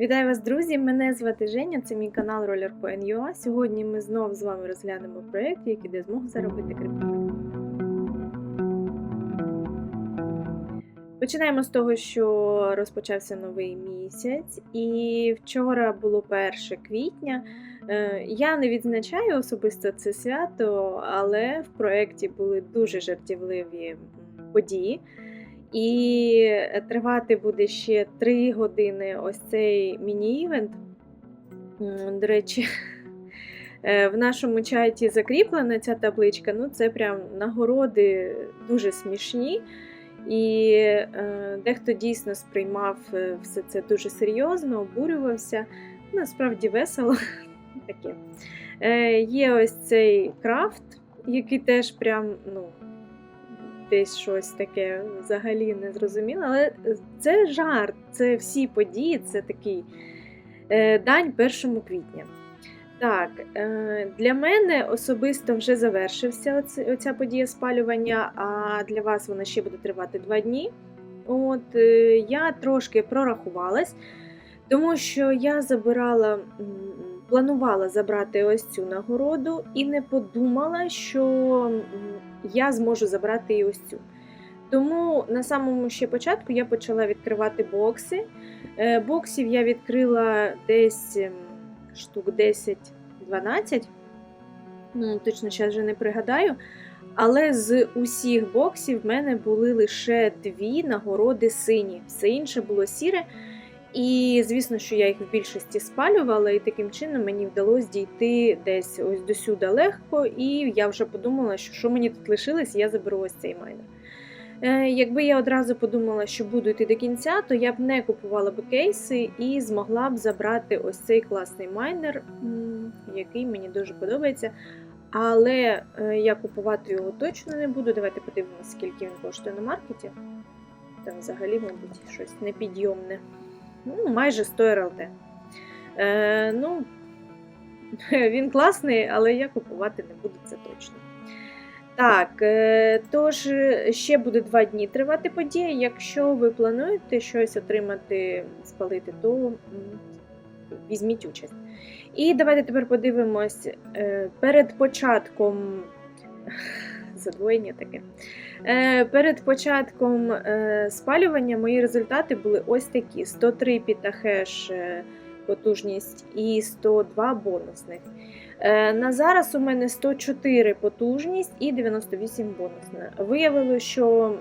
Вітаю вас, друзі! Мене звати Женя, це мій канал RollerCoin.ua. Сьогодні ми знову з вами розглянемо проєкт, який дає змогу заробити криптовалюту. Починаємо з того, що розпочався новий місяць, і вчора було 1 квітня. Е, Я не відзначаю особисто це свято, але в проєкті були дуже жартівливі події. І тривати буде ще 3 години ось цей міні-івент. До речі, е, в нашому чаті закріплена ця табличка. Ну, це прям нагороди дуже смішні. І е, дехто дійсно сприймав е, все це дуже серйозно, обурювався. Насправді весело. Таке. Е, є ось цей крафт, який теж прям, ну, десь щось таке взагалі не зрозуміло. Але це жарт, це всі події, це такий е, дань 1 квітня. Так, е, для мене особисто вже завершився оця подія спалювання, а для вас вона ще буде тривати два дні. От е, я трошки прорахувалась, тому що я забирала, планувала забрати ось цю нагороду і не подумала, що я зможу забрати і ось цю. Тому на самому ще початку я почала відкривати бокси. Е, Боксів я відкрила десь ем, штук 10-12. Ну, точно зараз вже не пригадаю. Але з усіх боксів в мене були лише дві нагороди сині. Все інше було сіре. І звісно, що я їх в більшості спалювала, і таким чином мені вдалося дійти десь ось до сюди легко. І я вже подумала, що що мені тут лишилось, я заберу ось цей майнер. Е, Якби я одразу подумала, що буду йти до кінця, то я б не купувала б кейси і змогла б забрати ось цей класний майнер, який мені дуже подобається. Але е, я купувати його точно не буду. Давайте подивимося, скільки він коштує на маркеті. Там взагалі, мабуть, щось непідйомне. Ну, майже 100 РЛТ. Е, ну, він класний, але я купувати не буду, це точно. Так, е, тож е, ще буде два дні тривати подія. Якщо ви плануєте щось отримати, спалити, то візьміть участь. І давайте тепер подивимось е, перед початком. Задвоєння таке. Е, Перед початком е, спалювання мої результати були ось такі: 103 пітахеш е, потужність і 102 бонусних. На зараз у мене 104 потужність і 98 бонусна. Виявилося, що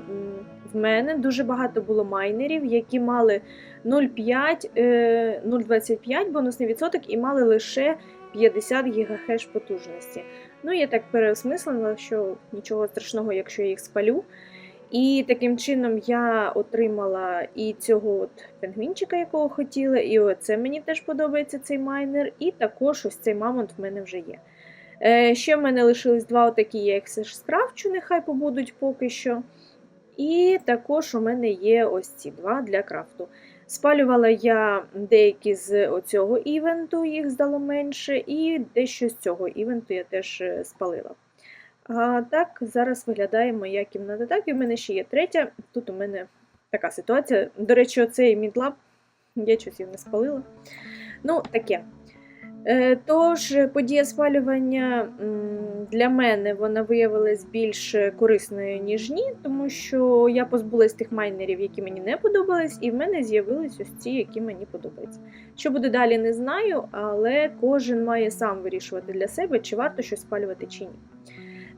в мене дуже багато було майнерів, які мали 0,5, е, 0,25 бонусний відсоток і мали лише 50 ГГц потужності. Ну, я так переосмислила, що нічого страшного, якщо я їх спалю. І таким чином я отримала і цього от пінгвінчика, якого хотіла, і оце мені теж подобається цей майнер, і також ось цей мамонт в мене вже є. Е, ще в мене лишились два отакі, я їх все ж скрафчу, нехай побудуть поки що. І також у мене є ось ці два для крафту. Спалювала я деякі з оцього івенту, їх здало менше, і дещо з цього івенту я теж е, спалила. А так, зараз виглядає моя кімната. Так, і в мене ще є третя. Тут у мене така ситуація. До речі, оцей мідлаб, я щось його не спалила. Ну, таке. Е, Тож, подія спалювання для мене вона виявилась більш корисною, ніж ні, тому що я позбулась тих майнерів, які мені не подобались, і в мене з'явились ось ці, які мені подобаються. Що буде далі, не знаю, але кожен має сам вирішувати для себе, чи варто щось спалювати, чи ні.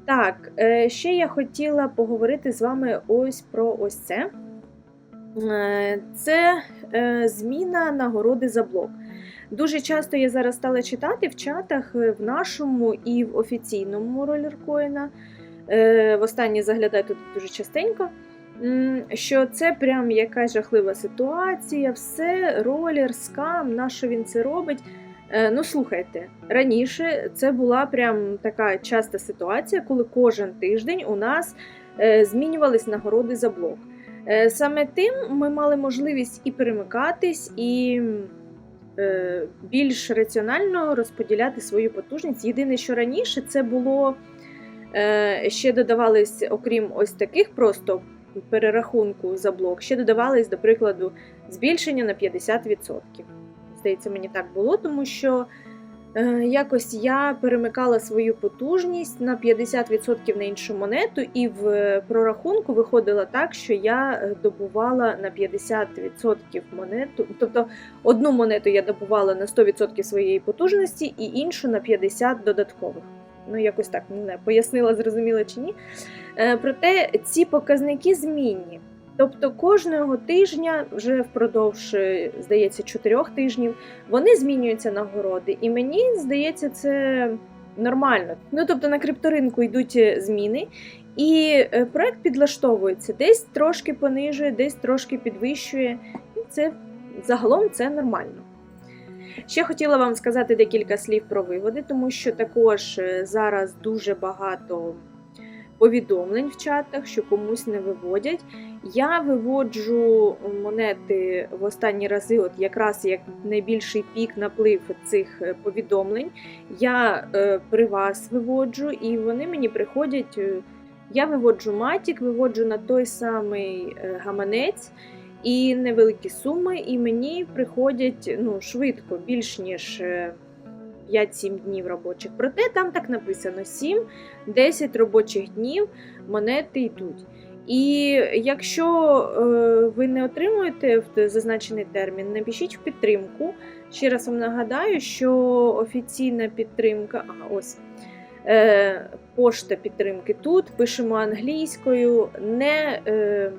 Так, е, ще я хотіла поговорити з вами ось про ось це. Е, Це е, зміна нагороди за блок. Дуже часто я зараз стала читати в чатах е, в нашому і в офіційному ролеркоїна. Е, Востаннє заглядаю тут дуже частенько. Що це прям якась жахлива ситуація, все, ролер, скам, на що він це робить. Е, Ну, слухайте, раніше це була прям така часта ситуація, коли кожен тиждень у нас змінювались нагороди за блок. Саме тим ми мали можливість і перемикатись, і більш раціонально розподіляти свою потужність. Єдине, що раніше це було е, ще додавались, окрім ось таких просто перерахунку за блок, ще додавались, до прикладу, збільшення на 50%. здається, мені так було, тому що е, якось я перемикала свою потужність на 50% на іншу монету, і в прорахунку виходило так, що я е, добувала на 50% монету, тобто одну монету я добувала на 100% своєї потужності і іншу на 50% додаткових. Ну, якось так не пояснила, зрозуміла чи ні. Е, Проте ці показники змінні. Тобто кожного тижня, вже впродовж, е, здається, чотирьох тижнів, вони змінюються нагороди. І мені здається, це нормально. Ну тобто на крипторинку йдуть е, зміни, і е, проект підлаштовується, десь трошки понижує, десь трошки підвищує. І це загалом це нормально. Ще хотіла вам сказати декілька слів про виводи, тому що також зараз дуже багато повідомлень в чатах, що комусь не виводять. Я виводжу монети в останні рази, от якраз як найбільший пік наплив цих е, повідомлень. Я е, при вас виводжу, і вони мені приходять. е, Я виводжу матік, виводжу на той самий гаманець і невеликі суми, і мені приходять ну, швидко, більш ніж 5-7 днів робочих. Проте там так написано: 7-10 робочих днів монети йдуть. І якщо е, ви не отримуєте зазначений термін, напишіть в підтримку. Ще раз вам нагадаю, що офіційна підтримка, а ось е, пошта підтримки тут, пишемо англійською, не, е,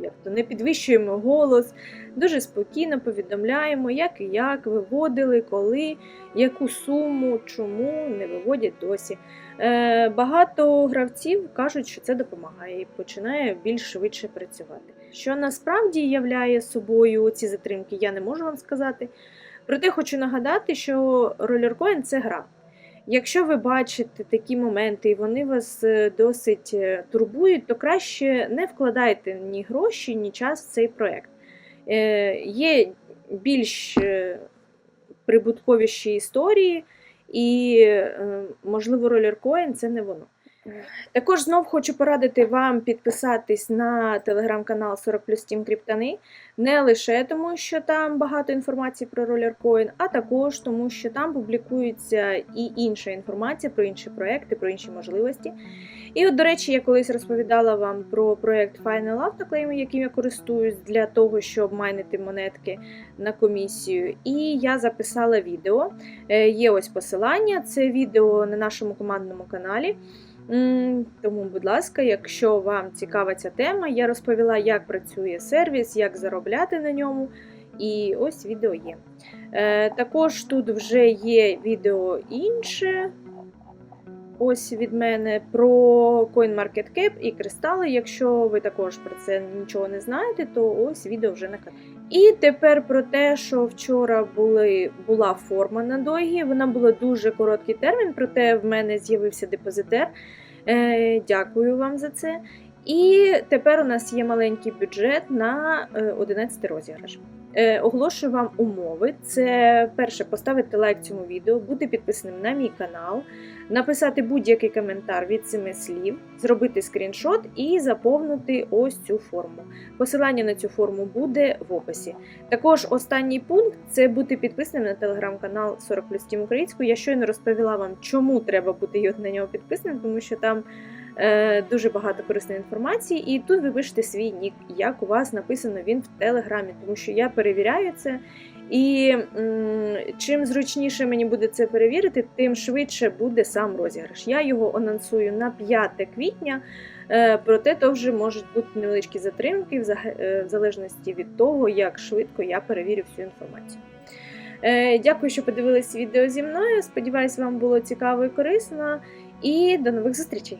як то, не підвищуємо голос, дуже спокійно повідомляємо, як і як виводили, коли, яку суму, чому не виводять досі. Е, багато гравців кажуть, що це допомагає і починає більш швидше працювати. Що насправді являє собою ці затримки, я не можу вам сказати. Проте хочу нагадати, що ролеркоін це гра. Якщо ви бачите такі моменти і вони вас е, досить е, турбують, то краще не вкладайте ні гроші, ні час в цей проект. Е, Є більш е, прибутковіші історії, і, е, можливо, ролеркоін це не воно. Також знов хочу порадити вам підписатись на телеграм-канал 40 плюс Team Криптани. Не лише тому, що там багато інформації про ролеркоін, а також тому, що там публікується і інша інформація про інші проекти, про інші можливості. І, от, до речі, я колись розповідала вам про проект Final Autoclaim, яким я користуюсь для того, щоб майнити монетки на комісію. І я записала відео. Е, Є ось посилання. Це відео на нашому командному каналі. Тому, будь ласка, якщо вам цікава ця тема, я розповіла, як працює сервіс, як заробляти на ньому. І ось відео є. Е, також тут вже є відео інше. Ось від мене про CoinMarketCap і кристали. Якщо ви також про це нічого не знаєте, то ось відео вже на каналі. І тепер про те, що вчора були, була форма на догі. Вона була дуже короткий термін, проте в мене з'явився депозитер. Е, дякую вам за це. І тепер у нас є маленький бюджет на е, 11 розіграш. Е, оголошую вам умови. Це перше поставити лайк цьому відео, бути підписаним на мій канал, написати будь-який коментар від семи слів, зробити скріншот і заповнити ось цю форму. Посилання на цю форму буде в описі. Також останній пункт це бути підписаним на телеграм-канал 40 плюс Тім українською. Я щойно розповіла вам, чому треба бути на нього підписаним, тому що там дуже багато корисної інформації. І тут ви пишете свій нік, як у вас написано він в телеграмі, тому що я перевіряю це. І чим зручніше мені буде це перевірити, тим швидше буде сам розіграш. Я його анонсую на 5 квітня, е, проте то вже можуть бути невеличкі затримки, е, в залежності від того, як швидко я перевірю всю інформацію. Е, Дякую, що подивились відео зі мною. Сподіваюсь, вам було цікаво і корисно. І до нових зустрічей!